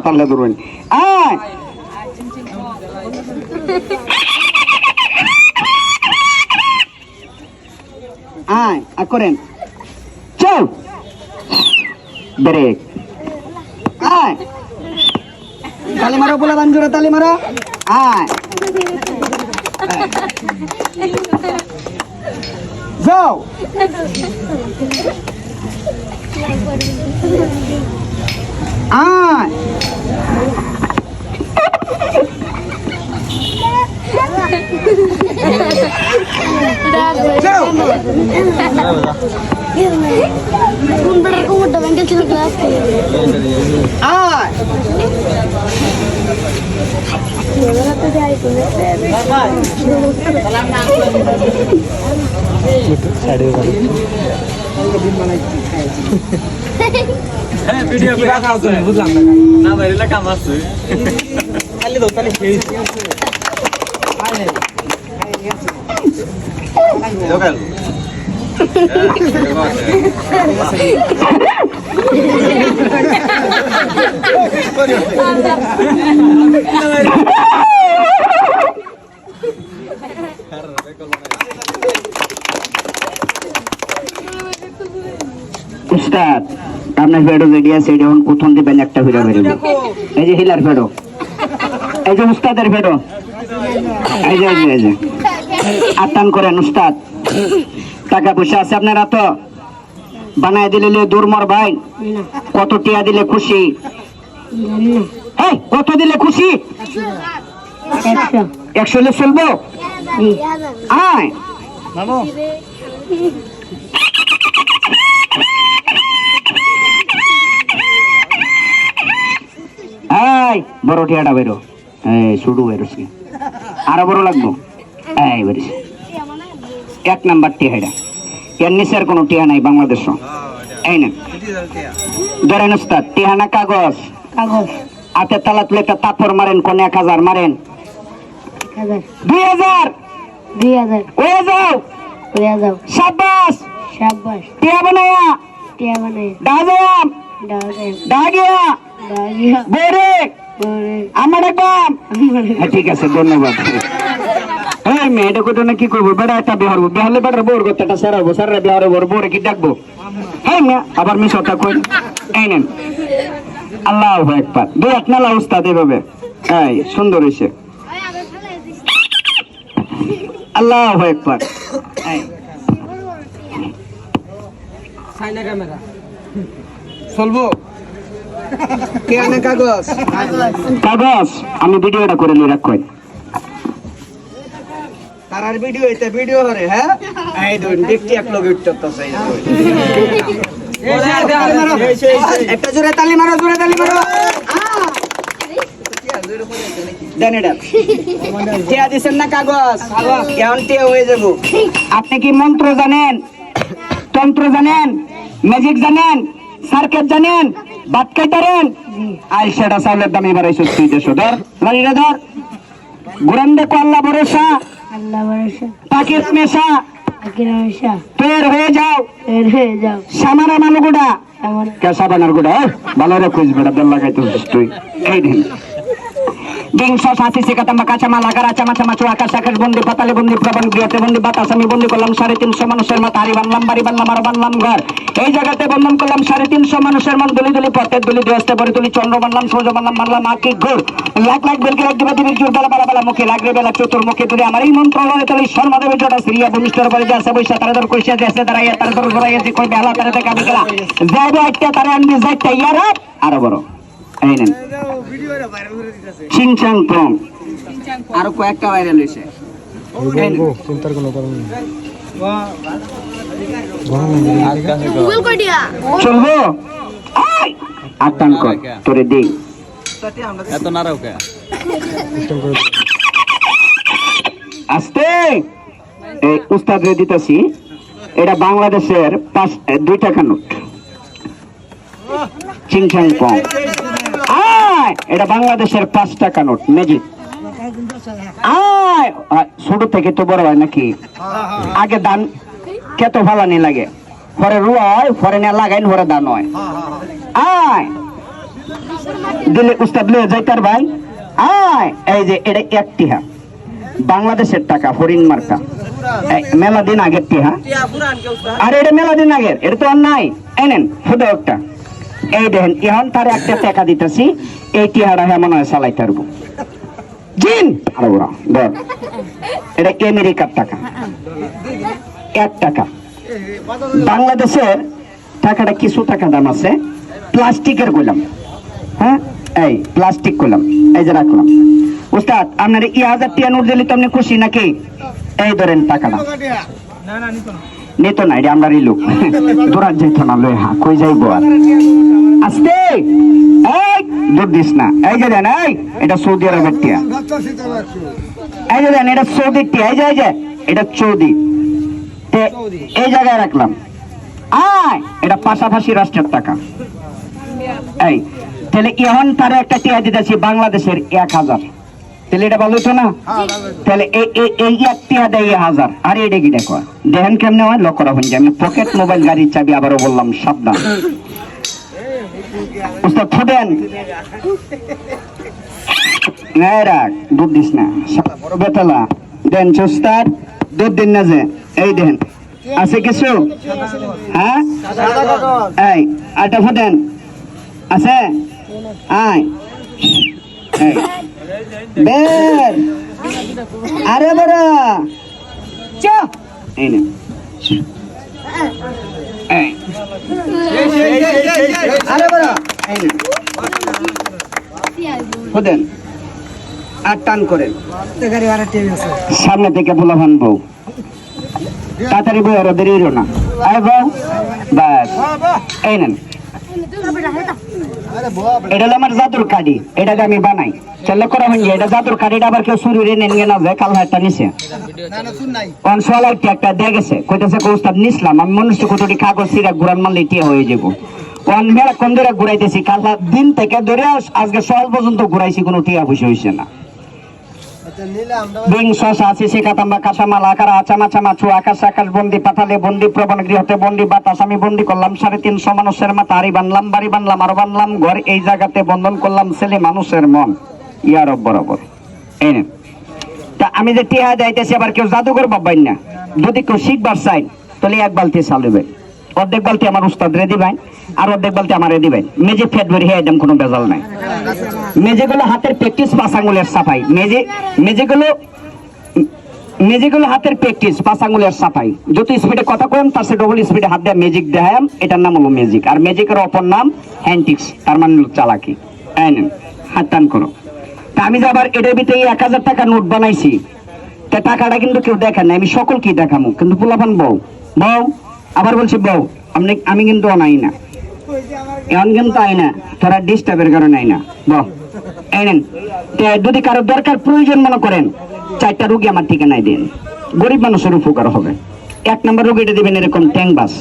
পারলে ধরবেন আয়! আয়, আর করেন। চল। ব্রেক। আয়। তালি মারো, পোলা বাঞ্জুরা, তালি মারো। যাও। আয়। যাও কম্পিউটার কম্পিউটার ব্যাংকে ছিল ক্লাস আয়। না বাইরে কাম আছে। দোকান উস্তাদ আপনার ফেডো যেটি আছে এটা এখন প্রথম দিবেন একটা ফেরো বেরোবে। এই যে হিলার ফেডো এই যে উস্তাদের ফেডো এই যে এই যে, আটান করেন উস্তাদ। টাকা পয়সা আছে আপনারা তো? বানায় দিলে দুর্মর ভাই কত টিয়া দিলে খুশি? কত দিলে খুশি? একশো চলবো? আয়। এই বড় টিয়াটা বেরো। এই শুরু বেরোছি আরও বড় লাগবো? এই বেরোছি এক নাম্বার টিয়া এটা এর নিচে আর কোনো টিয়া নাই বাংলাদেশ। এই না ধরেন উস্তাদ টিহা না কাগজ? কাগজ। হাতে তালা তুলে একটা তাপর মারেন কোন এক হাজার মারেন? দুই হাজার? দুই হাজার। ওয়ে যাও। দুই হাজার সাব্বাস। সাব্বাস। টিয়া বানায়া। টিয়া মানে ডাজাম ডাগে ডাগিয়া আমার হ্যাঁ, ঠিক আছে ধন্যবাদ। এই মেয়েটা কোথাও না কি করব বেড়া একটা বেড়ার বোর করতে একটা সারাবো সারা বিহারে বোর বোরে কি ডাকবো? এই মেয়ে আবার মিস কথা কই? এই নেন। আল্লাহ একবার দুই এক নালা উস্তাদ এভাবে। এই সুন্দর হয়েছে আল্লাহ একবার এই। চলবো? কে আনে কাগজ? কাগজ। আমি ভিডিওটা করে নিয়ে রাখো তারার ভিডিও এটা ভিডিও হরে হ্যাঁ? এই দুন দেখতে এক লোক উঠতেছে একটা জোরে তালি মারো জোরে তালি মারো। দেন এটা। টিয়া দিছেন না কাগজ? এখন টিয়া হয়ে যাব। আপনি কি মন্ত্র জানেন? তন্ত্র জানেন? ম্যাজিক জানেন? সার্কেট জানেন? বাদ খাইতারেন আই সেটা চাউলের দাম এবার আইসো তুই দেশো ধর লাড়িটা ধর। গুরান দেখো আল্লাহ ভরসা। আল্লাহ ভরসা। পাকির মেশা হয়ে যাও। বের হয়ে যাও। সামারা মানুগুড়া। কেসা বানার গুড়া এই, ভালো রে খুঁজবে বেল তুই। এই দিন বিংশ সাথী কাঁচা মালা কারাচা মাছা মাছু আকাশ আকাশ বন্দি পাতালে বন্দি প্রবণ গৃহতে বন্দি বাতাস, আমি বন্দি করলাম সাড়ে তিনশো মানুষের মাথা হারি বানলাম, বাড়ি বানলাম, আর বানলাম ঘর। এই জায়গাতে বন্ধন করলাম সাড়ে তিনশো মানুষের মন দুলি দুলি পথের দুলি দিবসতে পরে তুলি চন্দ্র বানলাম, সূর্য বানলাম বানলাম, আকি ঘোর। লাখ লাখ বেলকে লাখ দিবা দিবির জোর বেলা বেলা বেলা মুখে, লাগবে বেলা চতুর মুখে তুলে আমার এই মন্ত্র লড়ে তুলি শর্মাদেবের জোটা সিরিয়া ভূমিষ্ঠর পরে যাচ্ছে বৈশা, তারা ধর কইসা যাচ্ছে দাঁড়াইয়া তারা ধর ঘুরাইয়া যে কই বেলা তারা দেখা বিকেলা যাইবে একটা তারা আনবি যাইতে ইয়ারা আরও বড়। এই নেন চিংচাং প্রং আরও কয়েকটা ভাইরাল হয়েছে। গুগল করিয়া চলবো? আই আটান কর তোরে দেই। এত নারাও কে? আস্তে! এই উস্তাদ রে দিতেছি। এটা বাংলাদেশের পাঁচ দুই টাকা নোট চিংচাং পং এটা বাংলাদেশের পাঁচ টাকা নোট ম্যাজিক ছোট থেকে তো বড় হয় নাকি? আগে দান কেত ফালানি লাগে? পরে রুয়া পরে না লাগাইন, পরে দান হয়। আয়! দিলে উস্তাদ লয়ে যাইতার ভাই। আয়! এই যে, এটা এক টিহা। বাংলাদেশের টাকা, হরিণ মার্কা। মেলা দিন আগের টিহা। আর, এটা মেলা দিন আগের, এটা তো আর নাই। এই নেন শুধু একটা এই দেখেন, এখন তার একটা টাকা দিতেছি, এই টিহাটা হ্যাঁ হয় চালাই পারব। জিন! এটা আমেরিকার টাকা? এক টাকা। বাংলাদেশের টাকাটা কিছু টাকা দাম আছে, প্লাস্টিকের গোলাম। হ্যাঁ? এই, প্লাস্টিক গোলাম। এই যে রাখলাম। উস্তাদ, আপনার ই হাজার টিয়া নোট দিলে তো আপনি খুশি নাকি? এই ধরেন টাকাটা। নিত না এটা আমরা লোক। দৌড়ার যেত না লই হা, কই যাইবো আর? আস্তে! এই দূর দিস না। এই যে দেন, এই, এটা সৌদি আরবের টিয়া। এই যে দেন, এটা সৌদির টিয়া। এই যে এটা সৌদি তে, এই জায়গায় রাখলাম। আয়, এটা পাশাপাশি রাষ্ট্রের টাকা। এই, তাহলে এখন তার একটা টিয়া দিতেছি, বাংলাদেশের এক হাজার। তাহলে এটা ভালো হতো না? তাহলে এই এই- এই এক দেয় হাজার আর এটা কি দেখো দেখেন কেমনে হয়? লক্ষ্য রাখুন যে আমি পকেট মোবাইল গাড়ির চাবি আবারও বললাম সাবধান। উস্তাদ নাই রাখ দুধ দিস না। বড় বেতালা। দেন চুস্তার দুধ দিন না যে। এই দেন। আছে কিছু? হ্যাঁ? এই আটা ফুটেন আছে? আয়। এই। বের। আরে বড়। চ। এই নে। আরে আর টান সামনে থেকে পোলাভান বউ। তাড়াতাড়ি বউ, আরও দেরি না। আয় বউ এই নেন। এটা হলো আমার জাদুর কাঠি। এটাকে আমি বানাই। চলে কাঠিটা আবার কেউ শুরু রে নেন না যায়, কাল সোয়াল একটা দিয়ে গেছে? কইতেছে কৌস্তাব নিছিলাম। আমি মনুষ্য কতটি কাগজ টিয়া হয়ে যাব অন মেলা কোন ধরে ঘুরাইতেছি, কাল দিন থেকে ধরে আজকে সকাল পর্যন্ত ঘুরাইছি, কোনো টিয়া পয়সা হয়েছে না। বিংশ আশি শিকাতাম্বা কাঁচামাল, আকার আচামাচা মাছু আকাশ আকাশ, বন্দি পাতালে বন্দি প্রবণ গৃহতে বন্দি বাতাস, আমি বন্দি করলাম, সাড়ে তিনশো মানুষের মাথা আরি বানলাম, বাড়ি বানলাম, আরও বানলাম, ঘর এই জায়গাতে বন্ধন করলাম, ছেলে মানুষের মন। ইয়ারব বরাবর এই নেন। তা আমি যে টিহা যাইতেছি আবার কেউ জাদুঘর বাবাই না। যদি কেউ শিখবার চাই তাহলে এক বালতি চালবে অর্ধেক বালতি আমার উস্তাদ রে দিবেন আর অর্ধেক বালতি আমারে দিবেন মেজে ফেট বের হয়ে একদম কোনো বেজাল নাই। মেজেগুলো হাতের প্র্যাকটিস পাঁচ আঙুলের সাফাই মেজে মেজেগুলো হাতের প্র্যাকটিস পাঁচ আঙুলের সাফাই যত স্পিডে কথা কম তার সে ডবল স্পিডে হাত এটার নাম হলো আর অপর নাম হ্যান্টিক্স তার মানে চালাকি। হাত টান করো। তা আমি যে আবার এটার ভিতরে এক হাজার টাকা নোট বানাইছি, তা টাকাটা কিন্তু কেউ দেখেন না, আমি সকল কি দেখামু। কিন্তু পোলাপান বউ বউ আবার বলছি, বউ, আপনি, আমি কিন্তু অনাই না। এখন কিন্তু আই না, তোরা ডিস্টার্বের কারণে আই না। বউ এই নেন। যদি কারও দরকার প্রয়োজন মনে করেন, চারটা রুগী আমার ঠিকানায় দিন। গরিব মানুষের উপকার হবে। এক নম্বর রুগীটা দিবেন এরকম ট্যাং বাস।